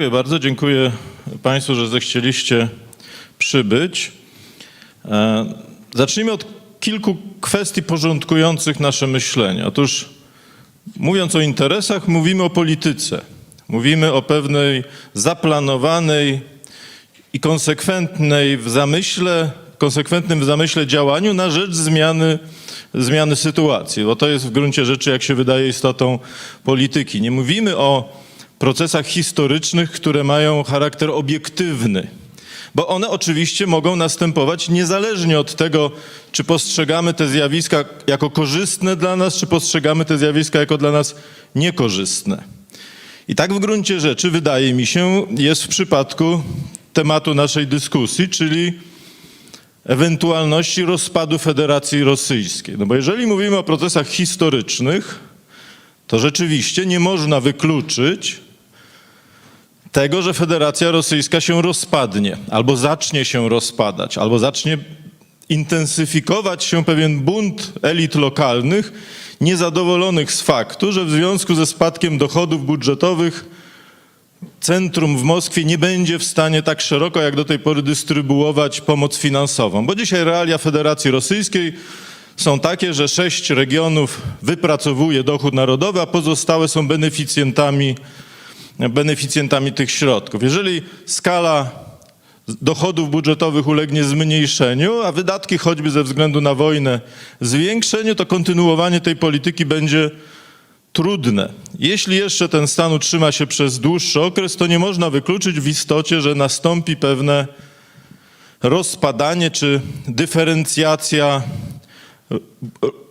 Dziękuję bardzo. Dziękuję Państwu, że zechcieliście przybyć. E, Zacznijmy od kilku kwestii porządkujących nasze myślenie. Otóż, mówiąc o interesach, mówimy o polityce. Mówimy o pewnej zaplanowanej i konsekwentnej w zamyśle, konsekwentnym w zamyśle działaniu na rzecz zmiany, zmiany sytuacji, bo to jest w gruncie rzeczy, jak się wydaje, istotą polityki. Nie mówimy o procesach historycznych, które mają charakter obiektywny, bo one oczywiście mogą następować niezależnie od tego, czy postrzegamy te zjawiska jako korzystne dla nas, czy postrzegamy te zjawiska jako dla nas niekorzystne. I tak w gruncie rzeczy, wydaje mi się, jest w przypadku tematu naszej dyskusji, czyli ewentualności rozpadu Federacji Rosyjskiej. No bo jeżeli mówimy o procesach historycznych, to rzeczywiście nie można wykluczyć tego, że Federacja Rosyjska się rozpadnie, albo zacznie się rozpadać, albo zacznie intensyfikować się pewien bunt elit lokalnych, niezadowolonych z faktu, że w związku ze spadkiem dochodów budżetowych centrum w Moskwie nie będzie w stanie tak szeroko jak do tej pory dystrybuować pomoc finansową. Bo dzisiaj realia Federacji Rosyjskiej są takie, że sześć regionów wypracowuje dochód narodowy, a pozostałe są beneficjentami, beneficjentami tych środków. Jeżeli skala dochodów budżetowych ulegnie zmniejszeniu, a wydatki choćby ze względu na wojnę zwiększeniu, to kontynuowanie tej polityki będzie trudne. Jeśli jeszcze ten stan utrzyma się przez dłuższy okres, to nie można wykluczyć w istocie, że nastąpi pewne rozpadanie czy dyferencjacja,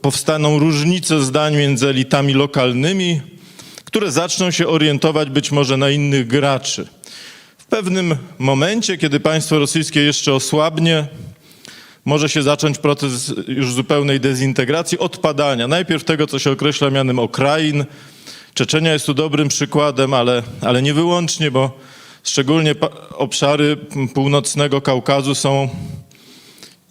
powstaną różnice zdań między elitami lokalnymi, które zaczną się orientować być może na innych graczy. W pewnym momencie, kiedy państwo rosyjskie jeszcze osłabnie, może się zacząć proces już zupełnej dezintegracji, odpadania. Najpierw tego, co się określa mianem okrain. Czeczenia jest tu dobrym przykładem, ale, ale nie wyłącznie, bo szczególnie obszary północnego Kaukazu są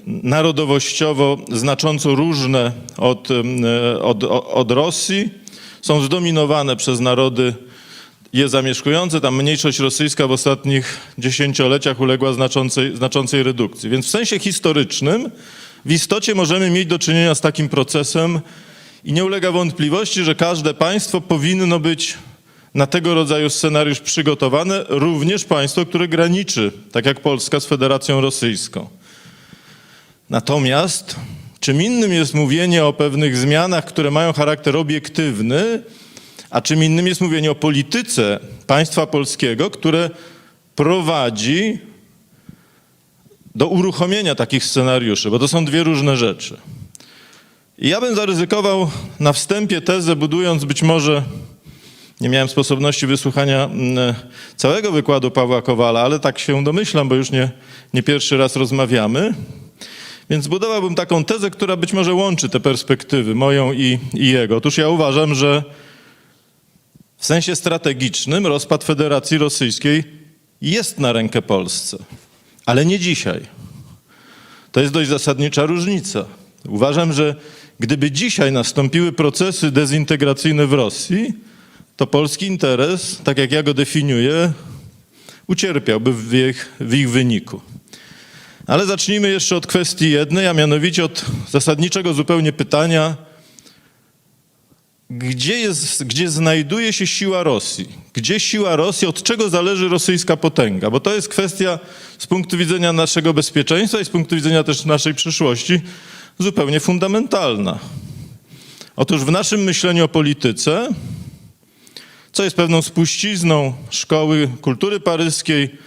narodowościowo znacząco różne od, e, od, od Rosji. Są zdominowane przez narody je zamieszkujące. Tam mniejszość rosyjska w ostatnich dziesięcioleciach uległa znaczącej, znaczącej redukcji. Więc w sensie historycznym w istocie możemy mieć do czynienia z takim procesem i nie ulega wątpliwości, że każde państwo powinno być na tego rodzaju scenariusz przygotowane, również państwo, które graniczy, tak jak Polska, z Federacją Rosyjską. Natomiast czym innym jest mówienie o pewnych zmianach, które mają charakter obiektywny, a czym innym jest mówienie o polityce państwa polskiego, które prowadzi do uruchomienia takich scenariuszy, bo to są dwie różne rzeczy. I ja bym zaryzykował na wstępie tezę, budując być może, nie miałem sposobności wysłuchania mm, całego wykładu Pawła Kowala, ale tak się domyślam, bo już nie, nie pierwszy raz rozmawiamy. Więc budowałbym taką tezę, która być może łączy te perspektywy, moją i, i jego. Otóż ja uważam, że w sensie strategicznym rozpad Federacji Rosyjskiej jest na rękę Polsce, ale nie dzisiaj. To jest dość zasadnicza różnica. Uważam, że gdyby dzisiaj nastąpiły procesy dezintegracyjne w Rosji, to polski interes, tak jak ja go definiuję, ucierpiałby w ich, w ich wyniku. Ale zacznijmy jeszcze od kwestii jednej, a mianowicie od zasadniczego zupełnie pytania, gdzie, jest, gdzie znajduje się siła Rosji? Gdzie siła Rosji? Od czego zależy rosyjska potęga? Bo to jest kwestia z punktu widzenia naszego bezpieczeństwa i z punktu widzenia też naszej przyszłości zupełnie fundamentalna. Otóż w naszym myśleniu o polityce, co jest pewną spuścizną szkoły kultury paryskiej,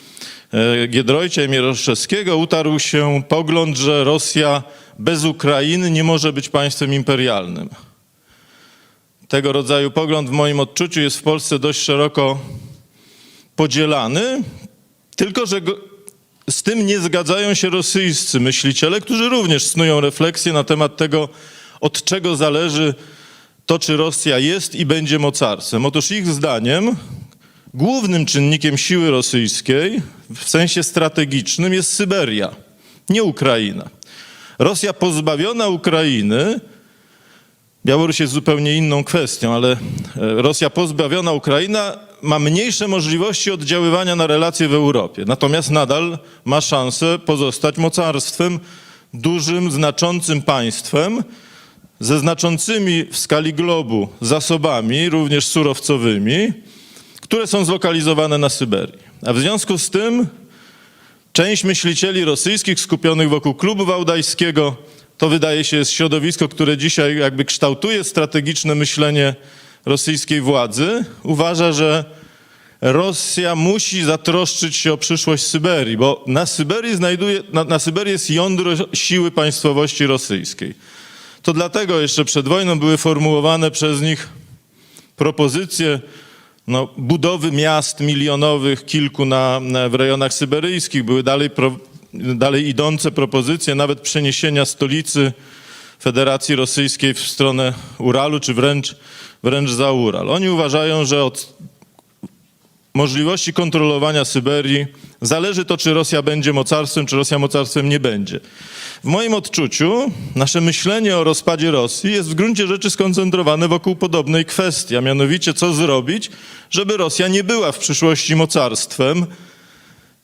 Giedroycia i Mieroszewskiego, utarł się pogląd, że Rosja bez Ukrainy nie może być państwem imperialnym tego rodzaju pogląd w moim odczuciu jest w Polsce dość szeroko podzielany, tylko że go, z tym nie zgadzają się rosyjscy myśliciele, którzy również snują refleksję na temat tego, od czego zależy to, czy Rosja jest i będzie mocarstwem. Otóż ich zdaniem głównym czynnikiem siły rosyjskiej w sensie strategicznym jest Syberia, nie Ukraina. Rosja pozbawiona Ukrainy Białoruś jest zupełnie inną kwestią, ale e, Rosja pozbawiona Ukraina ma mniejsze możliwości oddziaływania na relacje w Europie, natomiast nadal ma szansę pozostać mocarstwem, dużym, znaczącym państwem, ze znaczącymi w skali globu zasobami, również surowcowymi, które są zlokalizowane na Syberii. A w związku z tym część myślicieli rosyjskich skupionych wokół klubu wałdajskiego to wydaje się jest środowisko, które dzisiaj jakby kształtuje strategiczne myślenie rosyjskiej władzy, uważa, że Rosja musi zatroszczyć się o przyszłość Syberii, bo na Syberii, znajduje, na, na Syberii jest jądro siły państwowości rosyjskiej. To dlatego jeszcze przed wojną były formułowane przez nich propozycje no, budowy miast milionowych, kilku na, na, w rejonach syberyjskich. Były dalej, pro, dalej idące propozycje nawet przeniesienia stolicy Federacji Rosyjskiej w stronę Uralu, czy wręcz, wręcz za Ural. Oni uważają, że od możliwości kontrolowania Syberii zależy to, czy Rosja będzie mocarstwem, czy Rosja mocarstwem nie będzie. W moim odczuciu nasze myślenie o rozpadzie Rosji jest w gruncie rzeczy skoncentrowane wokół podobnej kwestii, a mianowicie co zrobić, żeby Rosja nie była w przyszłości mocarstwem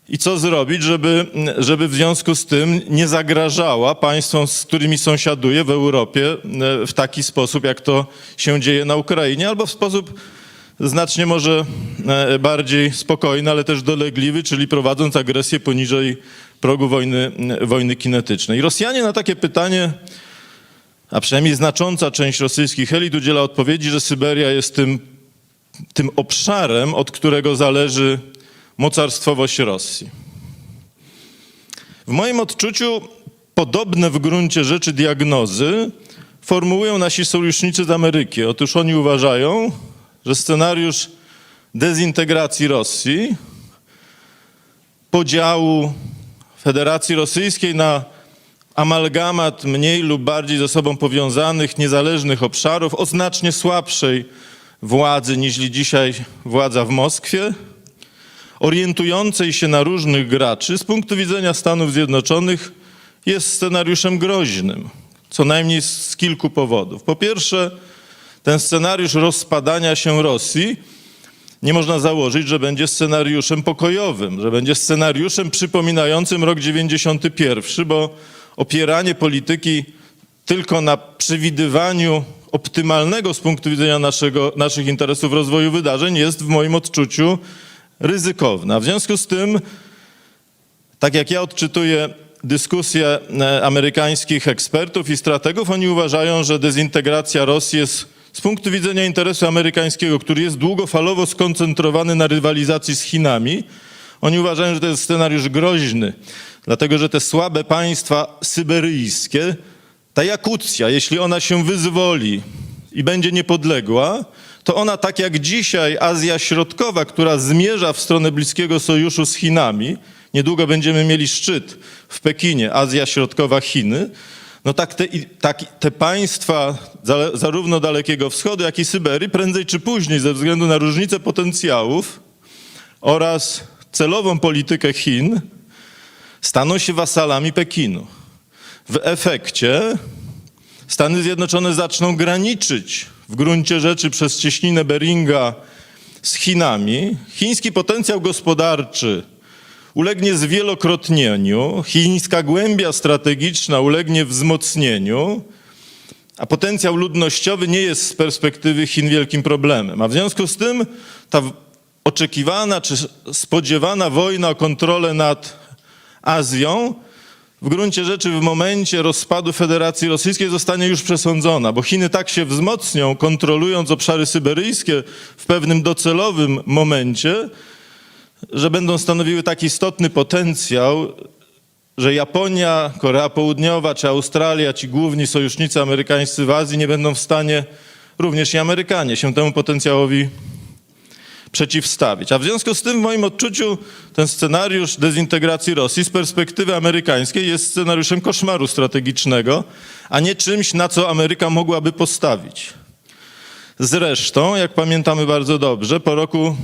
i co zrobić, żeby, żeby w związku z tym nie zagrażała państwom, z którymi sąsiaduje w Europie e, w taki sposób, jak to się dzieje na Ukrainie, albo w sposób znacznie może e, bardziej spokojny, ale też dolegliwy, czyli prowadząc agresję poniżej progu wojny, wojny kinetycznej. Rosjanie na takie pytanie, a przynajmniej znacząca część rosyjskich elit udziela odpowiedzi, że Syberia jest tym, tym obszarem, od którego zależy mocarstwowość Rosji. W moim odczuciu podobne w gruncie rzeczy diagnozy formułują nasi sojusznicy z Ameryki. Otóż oni uważają, że scenariusz dezintegracji Rosji, podziału Federacji Rosyjskiej na amalgamat mniej lub bardziej ze sobą powiązanych, niezależnych obszarów o znacznie słabszej władzy niż dzisiaj władza w Moskwie, orientującej się na różnych graczy, z punktu widzenia Stanów Zjednoczonych jest scenariuszem groźnym, co najmniej z kilku powodów. Po pierwsze, ten scenariusz rozpadania się Rosji nie można założyć, że będzie scenariuszem pokojowym, że będzie scenariuszem przypominającym rok 91, bo opieranie polityki tylko na przewidywaniu optymalnego z punktu widzenia naszego, naszych interesów rozwoju wydarzeń jest w moim odczuciu ryzykowne. W związku z tym, tak jak ja odczytuję dyskusje e, amerykańskich ekspertów i strategów, oni uważają, że dezintegracja Rosji jest z punktu widzenia interesu amerykańskiego, który jest długofalowo skoncentrowany na rywalizacji z Chinami, oni uważają, że to jest scenariusz groźny, dlatego że te słabe państwa syberyjskie, ta Jakucja, jeśli ona się wyzwoli i będzie niepodległa, to ona tak jak dzisiaj Azja Środkowa, która zmierza w stronę bliskiego sojuszu z Chinami, niedługo będziemy mieli szczyt w Pekinie, Azja Środkowa, Chiny, no tak te, tak te państwa zarówno Dalekiego Wschodu, jak i Syberii prędzej czy później ze względu na różnice potencjałów oraz celową politykę Chin staną się wasalami Pekinu. W efekcie Stany Zjednoczone zaczną graniczyć w gruncie rzeczy przez cieśninę Beringa z Chinami. Chiński potencjał gospodarczy ulegnie zwielokrotnieniu, chińska głębia strategiczna ulegnie wzmocnieniu, a potencjał ludnościowy nie jest z perspektywy Chin wielkim problemem. A w związku z tym ta oczekiwana czy spodziewana wojna o kontrolę nad Azją w gruncie rzeczy w momencie rozpadu Federacji Rosyjskiej zostanie już przesądzona, bo Chiny tak się wzmocnią, kontrolując obszary syberyjskie w pewnym docelowym momencie, że będą stanowiły tak istotny potencjał, że Japonia, Korea Południowa czy Australia, ci główni sojusznicy amerykańscy w Azji nie będą w stanie, również i Amerykanie, się temu potencjałowi przeciwstawić. A w związku z tym w moim odczuciu ten scenariusz dezintegracji Rosji z perspektywy amerykańskiej jest scenariuszem koszmaru strategicznego, a nie czymś, na co Ameryka mogłaby postawić. Zresztą, jak pamiętamy bardzo dobrze, po roku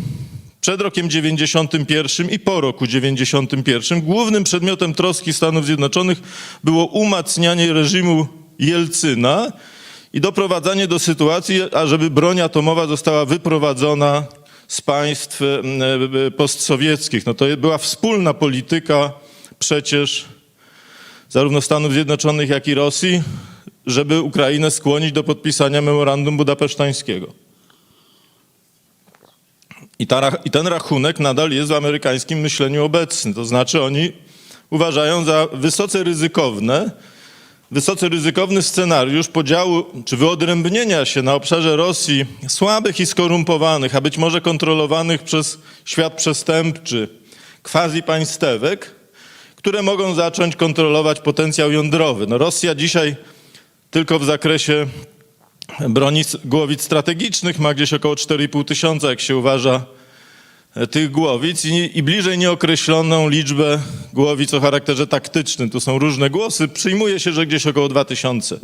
przed rokiem 91 i po roku 91 głównym przedmiotem troski Stanów Zjednoczonych było umacnianie reżimu Jelcyna i doprowadzanie do sytuacji, ażeby broń atomowa została wyprowadzona z państw e, e, postsowieckich. No to była wspólna polityka przecież zarówno Stanów Zjednoczonych, jak i Rosji, żeby Ukrainę skłonić do podpisania memorandum budapesztańskiego. I, ta, I ten rachunek nadal jest w amerykańskim myśleniu obecny. To znaczy oni uważają za wysoce ryzykowne, wysoce ryzykowny scenariusz podziału czy wyodrębnienia się na obszarze Rosji słabych i skorumpowanych, a być może kontrolowanych przez świat przestępczy, quasi państewek, które mogą zacząć kontrolować potencjał jądrowy. No Rosja dzisiaj tylko w zakresie broni głowic strategicznych ma gdzieś około 4,5 tysiąca, jak się uważa, e, tych głowic i, i bliżej nieokreśloną liczbę głowic o charakterze taktycznym. Tu są różne głosy. Przyjmuje się, że gdzieś około 2000.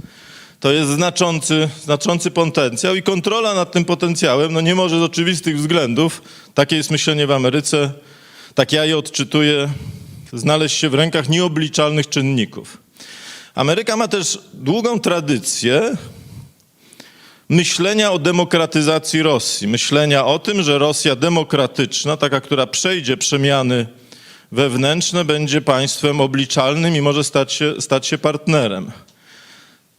To jest znaczący, znaczący potencjał i kontrola nad tym potencjałem no nie może z oczywistych względów, takie jest myślenie w Ameryce, tak ja je odczytuję, znaleźć się w rękach nieobliczalnych czynników. Ameryka ma też długą tradycję myślenia o demokratyzacji Rosji, myślenia o tym, że Rosja demokratyczna, taka, która przejdzie przemiany wewnętrzne, będzie państwem obliczalnym i może stać się, stać się partnerem.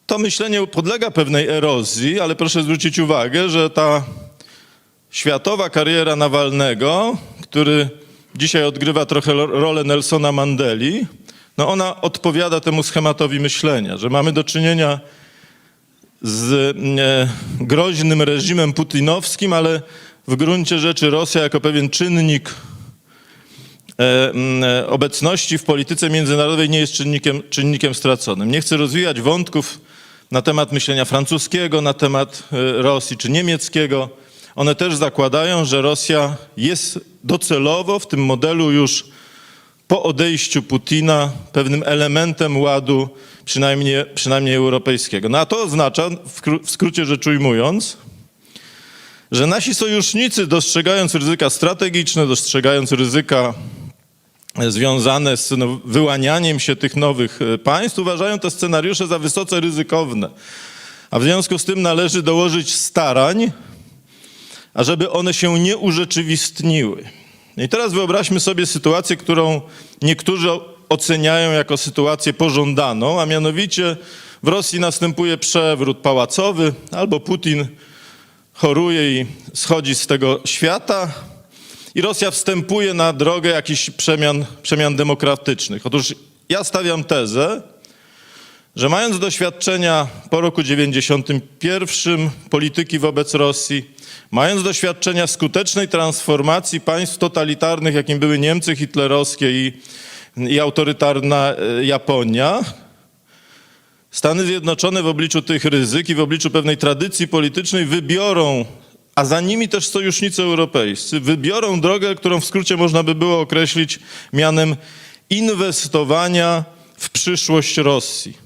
To myślenie podlega pewnej erozji, ale proszę zwrócić uwagę, że ta światowa kariera Nawalnego, który dzisiaj odgrywa trochę rolę Nelsona Mandeli, no ona odpowiada temu schematowi myślenia, że mamy do czynienia z e, groźnym reżimem putinowskim, ale w gruncie rzeczy Rosja jako pewien czynnik e, e, obecności w polityce międzynarodowej nie jest czynnikiem, czynnikiem straconym. Nie chcę rozwijać wątków na temat myślenia francuskiego, na temat Rosji czy niemieckiego. One też zakładają, że Rosja jest docelowo w tym modelu już po odejściu Putina pewnym elementem ładu, przynajmniej, przynajmniej europejskiego. No a to oznacza, w, kró- w skrócie rzecz ujmując, że nasi sojusznicy, dostrzegając ryzyka strategiczne, dostrzegając ryzyka e, związane z no, wyłanianiem się tych nowych e, państw, uważają te scenariusze za wysoce ryzykowne. A w związku z tym należy dołożyć starań, ażeby one się nie urzeczywistniły. I teraz wyobraźmy sobie sytuację, którą niektórzy oceniają jako sytuację pożądaną, a mianowicie w Rosji następuje przewrót pałacowy, albo Putin choruje i schodzi z tego świata, i Rosja wstępuje na drogę jakichś przemian, przemian demokratycznych. Otóż ja stawiam tezę, że mając doświadczenia po roku 91 polityki wobec Rosji, mając doświadczenia skutecznej transformacji państw totalitarnych, jakim były Niemcy hitlerowskie i, i autorytarna e, Japonia, Stany Zjednoczone w obliczu tych ryzyk i w obliczu pewnej tradycji politycznej wybiorą, a za nimi też sojusznicy europejscy, wybiorą drogę, którą w skrócie można by było określić mianem inwestowania w przyszłość Rosji,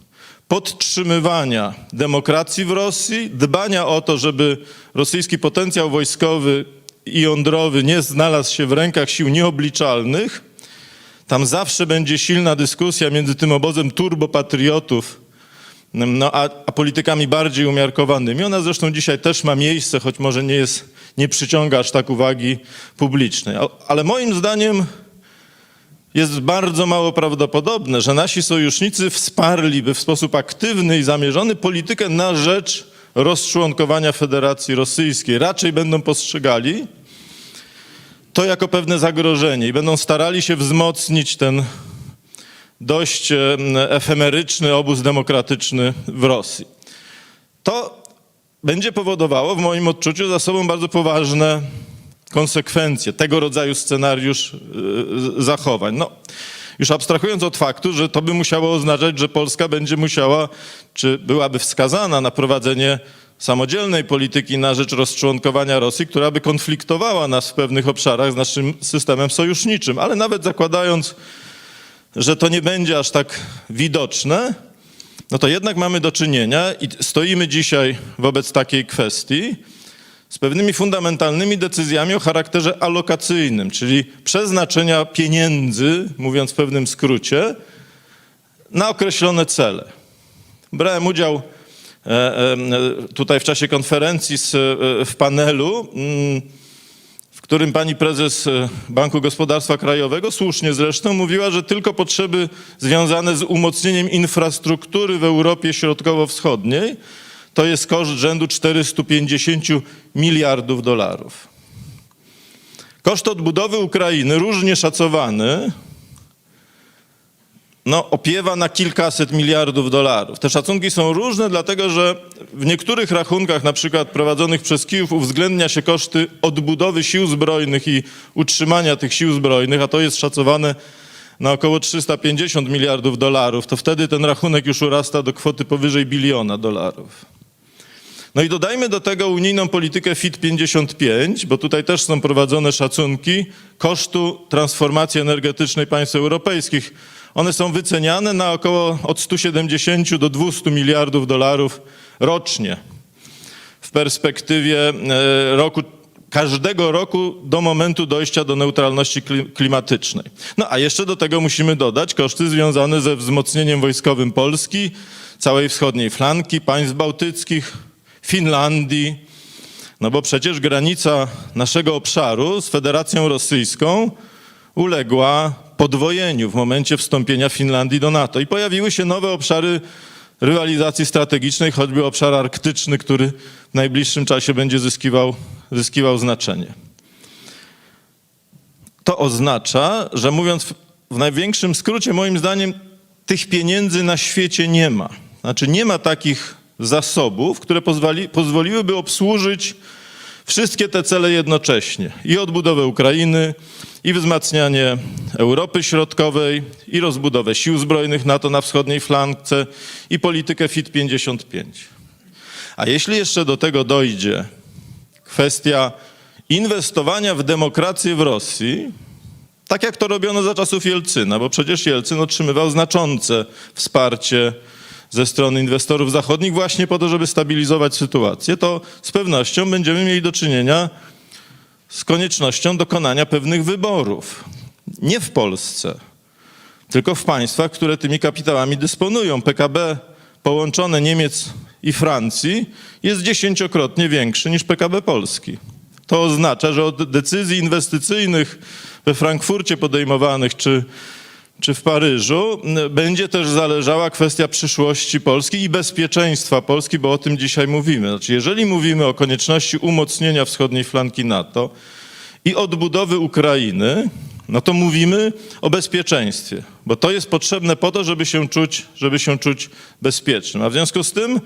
podtrzymywania demokracji w Rosji, dbania o to, żeby rosyjski potencjał wojskowy i jądrowy nie znalazł się w rękach sił nieobliczalnych. Tam zawsze będzie silna dyskusja między tym obozem turbopatriotów, no, a, a politykami bardziej umiarkowanymi. Ona zresztą dzisiaj też ma miejsce, choć może nie, jest, nie przyciąga aż tak uwagi publicznej. Ale moim zdaniem jest bardzo mało prawdopodobne, że nasi sojusznicy wsparliby w sposób aktywny i zamierzony politykę na rzecz rozczłonkowania Federacji Rosyjskiej. Raczej będą postrzegali to jako pewne zagrożenie i będą starali się wzmocnić ten dość e, efemeryczny obóz demokratyczny w Rosji. To będzie powodowało w moim odczuciu za sobą bardzo poważne konsekwencje tego rodzaju scenariusz y, zachowań. No, już abstrahując od faktu, że to by musiało oznaczać, że Polska będzie musiała, czy byłaby wskazana na prowadzenie samodzielnej polityki na rzecz rozczłonkowania Rosji, która by konfliktowała nas w pewnych obszarach z naszym systemem sojuszniczym. Ale nawet zakładając, że to nie będzie aż tak widoczne, no to jednak mamy do czynienia i stoimy dzisiaj wobec takiej kwestii z pewnymi fundamentalnymi decyzjami o charakterze alokacyjnym, czyli przeznaczenia pieniędzy, mówiąc w pewnym skrócie, na określone cele. Brałem udział tutaj w czasie konferencji z, e, w panelu, mm, w którym pani prezes e, Banku Gospodarstwa Krajowego, słusznie zresztą, mówiła, że tylko potrzeby związane z umocnieniem infrastruktury w Europie Środkowo-Wschodniej to jest koszt rzędu 450 miliardów dolarów. Koszt odbudowy Ukrainy, różnie szacowany, no, opiewa na kilkaset miliardów dolarów. Te szacunki są różne, dlatego że w niektórych rachunkach, na przykład prowadzonych przez Kijów, uwzględnia się koszty odbudowy sił zbrojnych i utrzymania tych sił zbrojnych, a to jest szacowane na około 350 miliardów dolarów. To wtedy ten rachunek już urasta do kwoty powyżej biliona dolarów. No i dodajmy do tego unijną politykę FIT 55, bo tutaj też są prowadzone szacunki kosztu transformacji energetycznej państw europejskich. One są wyceniane na około od 170 do 200 miliardów dolarów rocznie w perspektywie e, roku, każdego roku do momentu dojścia do neutralności kli- klimatycznej. No a jeszcze do tego musimy dodać koszty związane ze wzmocnieniem wojskowym Polski, całej wschodniej flanki, państw bałtyckich, Finlandii. No bo przecież granica naszego obszaru z Federacją Rosyjską uległa podwojeniu w momencie wstąpienia Finlandii do NATO i pojawiły się nowe obszary rywalizacji strategicznej, choćby obszar arktyczny, który w najbliższym czasie będzie zyskiwał, zyskiwał znaczenie. To oznacza, że mówiąc w- w największym skrócie, moim zdaniem, tych pieniędzy na świecie nie ma. Znaczy, nie ma takich zasobów, które pozwoli, pozwoliłyby obsłużyć wszystkie te cele jednocześnie. I odbudowę Ukrainy, i wzmacnianie Europy Środkowej, i rozbudowę sił zbrojnych NATO na wschodniej flankce, i politykę FIT 55. A jeśli jeszcze do tego dojdzie kwestia inwestowania w demokrację w Rosji, tak jak to robiono za czasów Jelcyna, bo przecież Jelcyn otrzymywał znaczące wsparcie ze strony inwestorów zachodnich właśnie po to, żeby stabilizować sytuację, to z pewnością będziemy mieli do czynienia z koniecznością dokonania pewnych wyborów. Nie w Polsce, tylko w państwach, które tymi kapitałami dysponują. PKB połączone Niemiec i Francji jest dziesięciokrotnie większy niż PKB Polski. To oznacza, że od decyzji inwestycyjnych we Frankfurcie podejmowanych czy, czy w Paryżu będzie też zależała kwestia przyszłości Polski i bezpieczeństwa Polski, bo o tym dzisiaj mówimy. Znaczy, jeżeli mówimy o konieczności umocnienia wschodniej flanki NATO i odbudowy Ukrainy, no to mówimy o bezpieczeństwie, bo to jest potrzebne po to, żeby się czuć, żeby się czuć bezpiecznym. A w związku z tym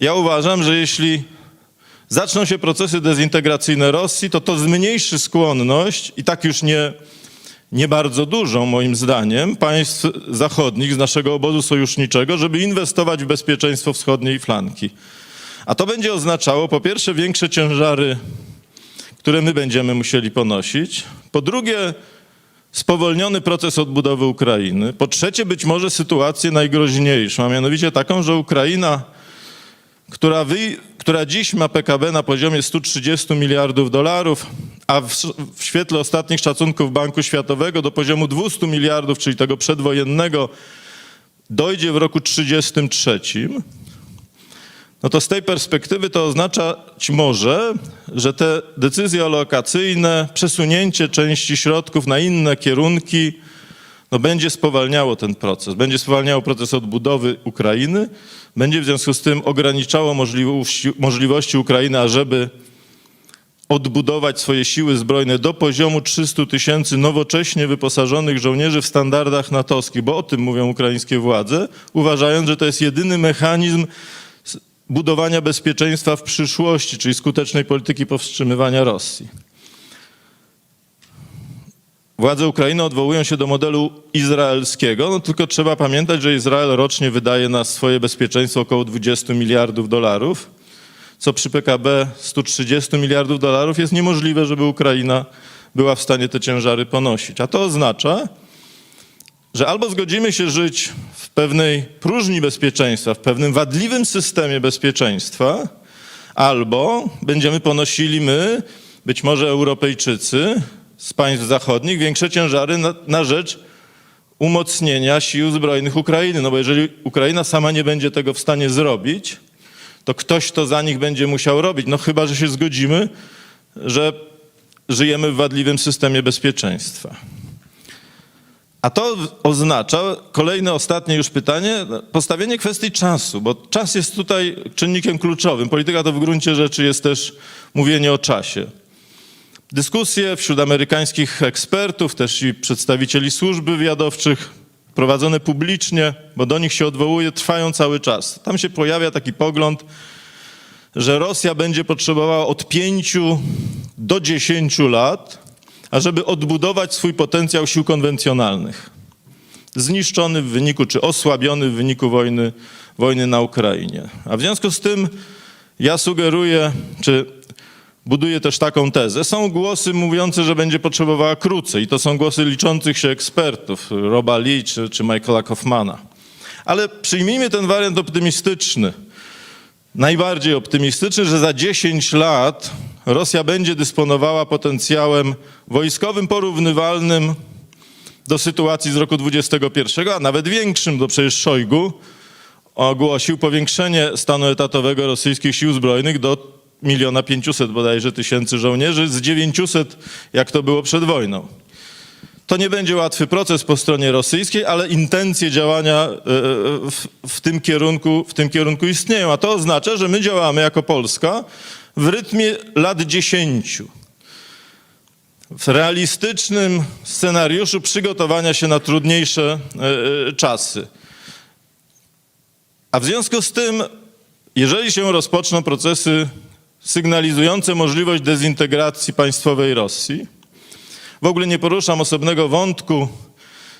ja uważam, że jeśli zaczną się procesy dezintegracyjne Rosji, to to zmniejszy skłonność i tak już nie, nie bardzo dużą moim zdaniem państw zachodnich z naszego obozu sojuszniczego, żeby inwestować w bezpieczeństwo wschodniej flanki. A to będzie oznaczało po pierwsze większe ciężary, które my będziemy musieli ponosić, po drugie spowolniony proces odbudowy Ukrainy, po trzecie być może sytuację najgroźniejszą, a mianowicie taką, że Ukraina która, wy, która dziś ma PKB na poziomie 130 miliardów dolarów, a w, w świetle ostatnich szacunków Banku Światowego do poziomu 200 miliardów, czyli tego przedwojennego, dojdzie w roku 33, no to z tej perspektywy to oznaczać może, że te decyzje alokacyjne, przesunięcie części środków na inne kierunki, no będzie spowalniało ten proces, będzie spowalniało proces odbudowy Ukrainy, będzie w związku z tym ograniczało możliwości, możliwości Ukrainy, ażeby odbudować swoje siły zbrojne do poziomu 300 tysięcy nowocześnie wyposażonych żołnierzy w standardach natowskich, bo o tym mówią ukraińskie władze, uważając, że to jest jedyny mechanizm budowania bezpieczeństwa w przyszłości, czyli skutecznej polityki powstrzymywania Rosji. Władze Ukrainy odwołują się do modelu izraelskiego, no tylko trzeba pamiętać, że Izrael rocznie wydaje na swoje bezpieczeństwo około 20 miliardów dolarów, co przy PKB 130 miliardów dolarów jest niemożliwe, żeby Ukraina była w stanie te ciężary ponosić. A to oznacza, że albo zgodzimy się żyć w pewnej próżni bezpieczeństwa, w pewnym wadliwym systemie bezpieczeństwa, albo będziemy ponosili my, być może Europejczycy z państw zachodnich, większe ciężary na, na rzecz umocnienia sił zbrojnych Ukrainy. No bo jeżeli Ukraina sama nie będzie tego w stanie zrobić, to ktoś to za nich będzie musiał robić. No chyba, że się zgodzimy, że żyjemy w wadliwym systemie bezpieczeństwa. A to oznacza, kolejne, ostatnie już pytanie, postawienie kwestii czasu, bo czas jest tutaj czynnikiem kluczowym. Polityka to w gruncie rzeczy jest też mówienie o czasie. Dyskusje wśród amerykańskich ekspertów, też i przedstawicieli służb wywiadowczych, prowadzone publicznie, bo do nich się odwołuje, trwają cały czas. Tam się pojawia taki pogląd, że Rosja będzie potrzebowała od 5 do 10 lat, ażeby odbudować swój potencjał sił konwencjonalnych. Zniszczony w wyniku, czy osłabiony w wyniku wojny, wojny na Ukrainie. A w związku z tym ja sugeruję, czy buduję też taką tezę. Są głosy mówiące, że będzie potrzebowała krócej. I to są głosy liczących się ekspertów, Roba Lee czy, czy Michaela Kaufmana. Ale przyjmijmy ten wariant optymistyczny najbardziej optymistyczny, że za 10 lat Rosja będzie dysponowała potencjałem wojskowym porównywalnym do sytuacji z roku 21, a nawet większym, bo przecież Szojgu ogłosił powiększenie stanu etatowego rosyjskich sił zbrojnych do miliona pięciuset bodajże tysięcy żołnierzy z 900, jak to było przed wojną. To nie będzie łatwy proces po stronie rosyjskiej, ale intencje działania e, w, w, tym kierunku, w tym kierunku istnieją. A to oznacza, że my działamy jako Polska w rytmie lat 10. W realistycznym scenariuszu przygotowania się na trudniejsze e, czasy. A w związku z tym, jeżeli się rozpoczną procesy sygnalizujące możliwość dezintegracji państwowej Rosji, w ogóle nie poruszam osobnego wątku,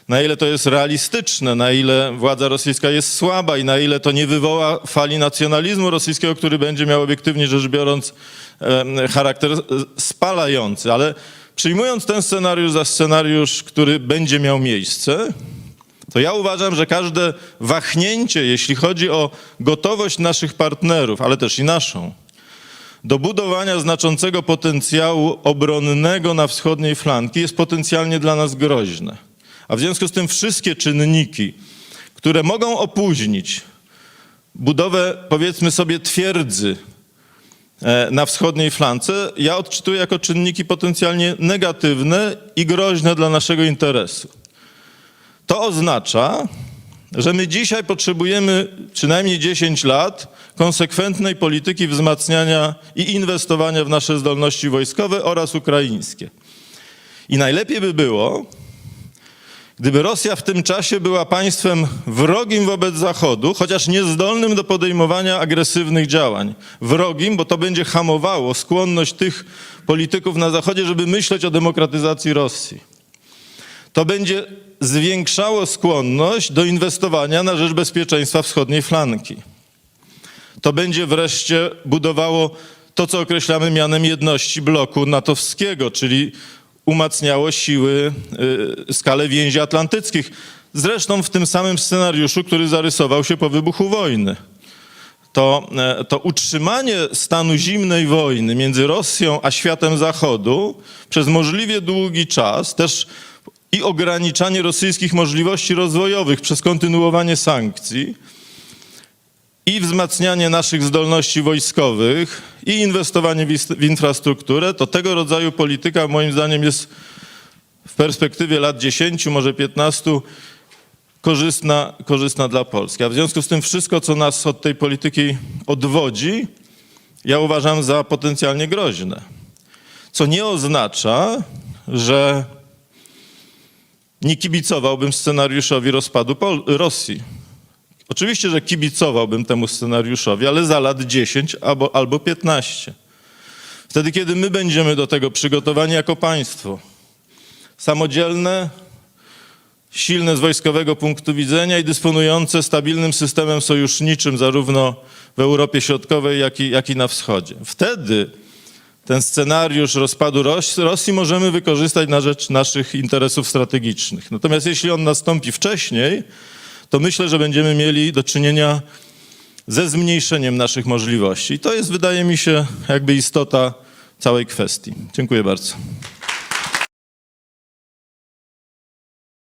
na ile to jest realistyczne, na ile władza rosyjska jest słaba i na ile to nie wywoła fali nacjonalizmu rosyjskiego, który będzie miał obiektywnie rzecz biorąc charakter spalający. Ale przyjmując ten scenariusz za scenariusz, który będzie miał miejsce, to ja uważam, że każde wahnięcie, jeśli chodzi o gotowość naszych partnerów, ale też i naszą, do budowania znaczącego potencjału obronnego na wschodniej flanki jest potencjalnie dla nas groźne. A w związku z tym wszystkie czynniki, które mogą opóźnić budowę, powiedzmy sobie, twierdzy e, na wschodniej flance, ja odczytuję jako czynniki potencjalnie negatywne i groźne dla naszego interesu. To oznacza, że my dzisiaj potrzebujemy przynajmniej 10 lat konsekwentnej polityki wzmacniania i inwestowania w nasze zdolności wojskowe oraz ukraińskie. I najlepiej by było, gdyby Rosja w tym czasie była państwem wrogim wobec Zachodu, chociaż niezdolnym do podejmowania agresywnych działań. Wrogim, bo to będzie hamowało skłonność tych polityków na Zachodzie, żeby myśleć o demokratyzacji Rosji. To będzie zwiększało skłonność do inwestowania na rzecz bezpieczeństwa wschodniej flanki. To będzie wreszcie budowało to, co określamy mianem jedności bloku natowskiego, czyli umacniało siły, y, skalę więzi atlantyckich. Zresztą w tym samym scenariuszu, który zarysował się po wybuchu wojny. To, e, to utrzymanie stanu zimnej wojny między Rosją a światem Zachodu przez możliwie długi czas, też i ograniczanie rosyjskich możliwości rozwojowych przez kontynuowanie sankcji i wzmacnianie naszych zdolności wojskowych i inwestowanie w, infrastrukturę, to tego rodzaju polityka moim zdaniem jest w perspektywie lat 10, może 15 korzystna, korzystna dla Polski. A w związku z tym wszystko, co nas od tej polityki odwodzi, ja uważam za potencjalnie groźne. Co nie oznacza, że nie kibicowałbym scenariuszowi rozpadu Pol- Rosji. Oczywiście, że kibicowałbym temu scenariuszowi, ale za lat 10 albo, albo 15. Wtedy, kiedy my będziemy do tego przygotowani jako państwo, samodzielne, silne z wojskowego punktu widzenia i dysponujące stabilnym systemem sojuszniczym zarówno w Europie Środkowej, jak i, jak i na wschodzie. Wtedy ten scenariusz rozpadu Ros- Rosji możemy wykorzystać na rzecz naszych interesów strategicznych. Natomiast jeśli on nastąpi wcześniej, to myślę, że będziemy mieli do czynienia ze zmniejszeniem naszych możliwości. I to jest, wydaje mi się, jakby istota całej kwestii. Dziękuję bardzo.